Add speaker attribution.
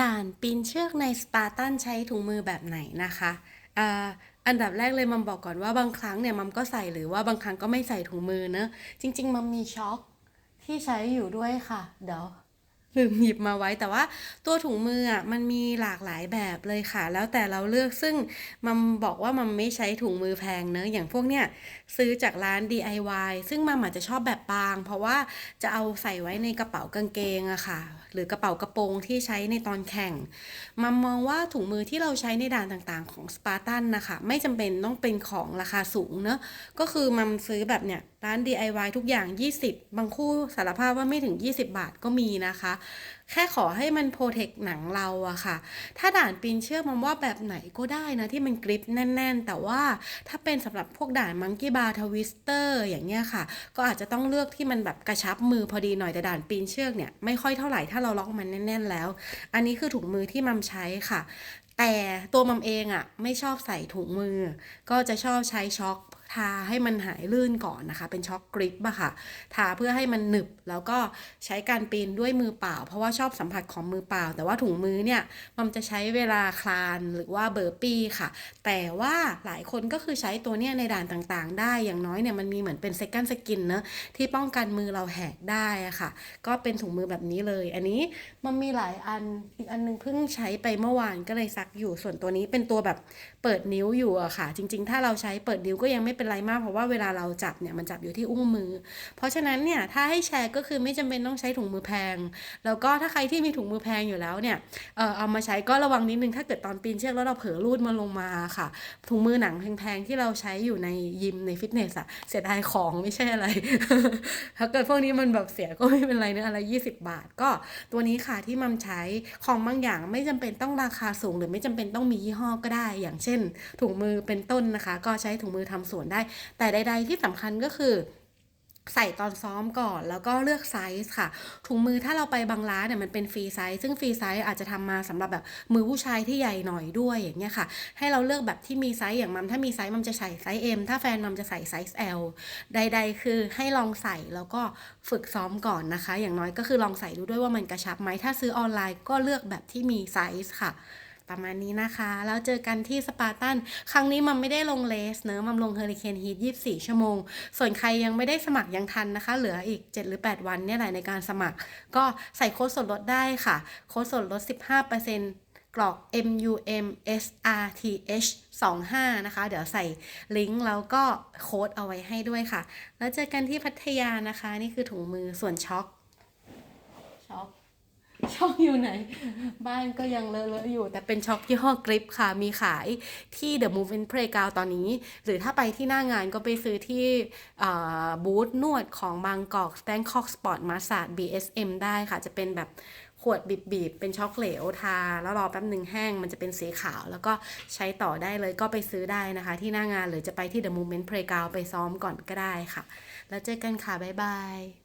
Speaker 1: ด่านปีนเชือกในสปาร์ตันใช้ถุงมือแบบไหนนะคะอันดับแรกเลยมัมบอกก่อนว่าบางครั้งเนี่ยมัมก็ใส่หรือว่าบางครั้งก็ไม่ใส่ถุงมือเนอะจริง ๆ มัมมีช็อคที่ใช้อยู่ด้วยค่ะ เดี๋ยว ลืมหยิบมาไว้แต่ว่าตัวถุงมืออะมันมีหลากหลายแบบเลยค่ะ แล้วแต่เราเลือกซึ่งมัมบอกว่ามัมไม่ใช้ถุงมือแพงเนอะอย่างพวกเนี้ยซื้อจากร้าน DIY ซึ่งมัมอาจจะชอบแบบบาง เพราะว่าจะเอาใส่ไว้ในกระเป๋ากางเกงอะค่ะ หรือกระเป๋ากระโปรงที่ใช้ในตอนแข่ง มัมมองว่าถุงมือที่เราใช้ในด่านต่างๆของสปาร์ตันนะคะไม่จำเป็นต้องเป็นของราคาสูงเนอะก็คือมัมซื้อแบบเนี่ย ร้าน DIY ทุกอย่าง 20 บางคู่สารภาพว่าไม่ถึง 20 บาทก็มีนะคะ แค่ขอให้มันโปรเทคหนังเราอะค่ะ ถ้าด่านปีนเชือกมัมว่าแบบไหนก็ได้นะ ที่มันกริปแน่น ๆ แต่ว่าถ้าเป็นสำหรับพวกด่านมังกี้บาร์ทวิสเตอร์อย่างเงี้ยค่ะ ก็อาจจะต้องเลือกที่มันแบบกระชับมือพอดีหน่อย แต่ด่านปีนเชือกเนี่ยไม่ค่อยเท่าไหร่ถ้าเราล็อกมันแน่น ๆ แล้ว อันนี้คือถุงมือที่มัมใช้ค่ะ แต่ตัวมัมเองอะไม่ชอบใส่ถุงมือ ก็จะชอบใช้ช็อค ทาให้มันหายลื่นก่อนนะคะ เป็นช็อคกริปอะค่ะ ทาเพื่อให้มันหนึบ แล้วก็ใช้การปีนด้วยมือเปล่า เพราะว่าชอบสัมผัสของมือเปล่า แต่ว่าถุงมือเนี่ยมันจะใช้เวลาคลานหรือว่าเบอร์ปี้ค่ะ แต่ว่าหลายคนก็คือใช้ตัวเนี้ยในด่านต่างๆ ได้อย่างน้อยเนี่ยมันมีเหมือนเป็น second skin เนะที่ป้องกันมือเราแหกได้อะค่ะ ก็เป็นถุงมือแบบนี้เลย อันนี้มันมีหลายอันอีกอันนึงเพิ่งใช้ไปเมื่อวานก็เลยซักอยู่ส่วนตัวนี้เป็นตัวแบบเปิดนิ้วอยู่อะค่ะ จริง ๆ ถ้าเราใช้เปิดนิ้วก็ยังไม่เป็น็นไรมากเพราะว่าเวลาเราจับเนี่ยมันจับอยู่ที่อุ้งมือ เพราะฉะนั้นเนี่ยถ้าให้แชร์ก็คือไม่จำเป็นต้องใช้ถุงมือแพง แล้วก็ถ้าใครที่มีถุงมือแพงอยู่แล้วเนี่ยเออเอามาใช้ก็ระวังนิดนึงถ้าเกิดตอนปีนเชือกแล้วเราเผลอรูดมันลงมาค่ะ ถุงมือหนังแพงๆที่เราใช้อยู่ในยิมในฟิตเนสอะเสียดายของไม่ใช่อะไร ถ้าเกิดพวกนี้มันแบบเสียก็ไม่เป็นไรเนอะอะไร 20 บาท ก็ตัวนี้ค่ะที่มัมใช้ของบางอย่างไม่จำเป็นต้องราคาสูง หรือไม่จำเป็นต้องมียี่ห้อก็ได้ อย่างเช่น ถุงมือเป็นต้นนะคะ ก็ใช้ถุงมือทำสวนได้ แต่ใด ๆ ที่สำคัญก็คือใส่ตอนซ้อมก่อนแล้วก็เลือกไซส์ค่ะ ถุงมือถ้าเราไปบางร้านเนี่ยมันเป็นฟรีไซส์ซึ่งฟรีไซส์อาจจะทำมาสำหรับแบบมือผู้ชายที่ใหญ่หน่อยด้วยอย่างเงี้ยค่ะ ให้เราเลือกแบบที่มีไซส์อย่างมัมถ้ามีไซส์มัมจะใส่ไซส์ M ถ้าแฟนมัมจะใส่ไซส์ L ใด ๆ คือให้ลองใส่แล้วก็ฝึกซ้อมก่อนนะคะ อย่างน้อยก็คือลองใส่ดูด้วยว่ามันกระชับไหมถ้าซื้อออนไลน์ก็เลือกแบบที่มีไซส์ค่ะ ประมาณนี้นะคะ แล้วเจอกันที่สปาร์ตัน ครั้งนี้มันไม่ได้ลงเลสเนอะมันลงเฮอริเคนฮีท24 ชั่วโมง ส่วนใครยังไม่ได้สมัครยังทันนะคะ เหลืออีก 7 หรือ 8 วันเนี่ยแหละในการสมัคร ก็ใส่โค้ดส่วนลดได้ค่ะ โค้ดส่วนลด 15%กรอก MUM SRTH 25 นะคะ เดี๋ยวใส่ลิงก์แล้วก็โค้ดเอาไว้ให้ด้วยค่ะ แล้วเจอกันที่พัทยานะคะ นี่คือถุงมือส่วนช็อคช็อค ช็อกอยู่ไหน บ้านก็ยังเลอะๆอยู่ แต่เป็นช็อกยี่ห้อกริปค่ะ มีขายที่ The Movement Playground ตอนนี้ หรือถ้าไปที่หน้างานก็ไปซื้อที่บูธนวดของบางกอก Bangkok Sport Massage BSM ได้ค่ะ จะเป็นแบบขวดบีบๆ เป็นช็อกเหลวทา แล้วรอแป๊บหนึ่งแห้ง มันจะเป็นสีขาว แล้วก็ใช้ต่อได้เลยก็ไปซื้อได้นะคะ ที่หน้างานหรือจะไปที่ The Movement Playground ไปซ้อมก่อนก็ได้ค่ะ แล้วเจอกันค่ะ บ๊ายบาย